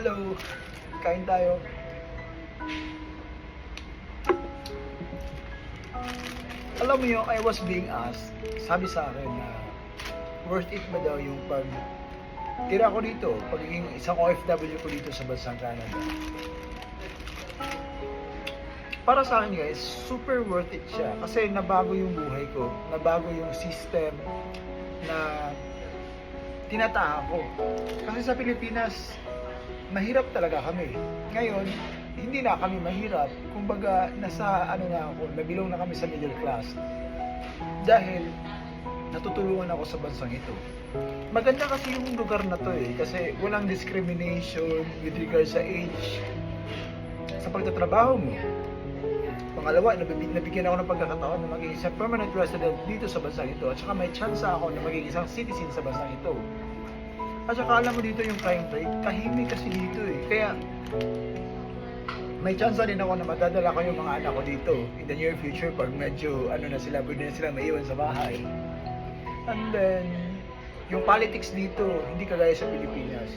Hello! Kain tayo. Alam mo yung I was being asked, sabi sa akin na worth it ba daw yung pag tira ko dito, pagiging isang OFW ko dito sa bansang Canada. Para sa akin guys, super worth it siya kasi nabago yung buhay ko, nabago yung system na tinataha ko. Kasi sa Pilipinas, mahirap talaga kami. Ngayon, hindi na kami mahirap. Kumbaga, nasa ano na ako, nabilong na kami sa middle class. Dahil natutulungan ako sa bansang ito. Maganda kasi yung lugar na to eh, kasi walang discrimination with regards sa age, sa pagtatrabaho mo. Pangalawa, nabigyan ako ng pagkakataon na maging isang permanent resident dito sa bansang ito at saka may chance ako na maging isang citizen sa bansang ito. At saka alam mo dito yung crime rate, tahimik kasi dito eh. Kaya may chance din ako na madadala ko yung mga anak ko dito in the near future pag medyo ano na sila, pwede na sila maiwan sa bahay. And then, yung politics dito, hindi kagaya sa Pilipinas.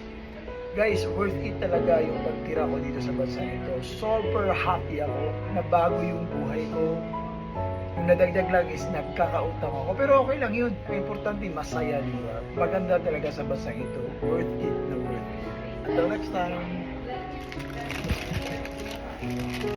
Guys, worth it talaga yung pagtira ko dito sa bansa nito. Super happy ako na bago yung buhay ko. Yung nadagdag lang is nagkakautang ako. Pero okay lang yun. Ang importante, masaya, di ba? Maganda talaga sa bansa ito. Worth it na worth it. Until next time.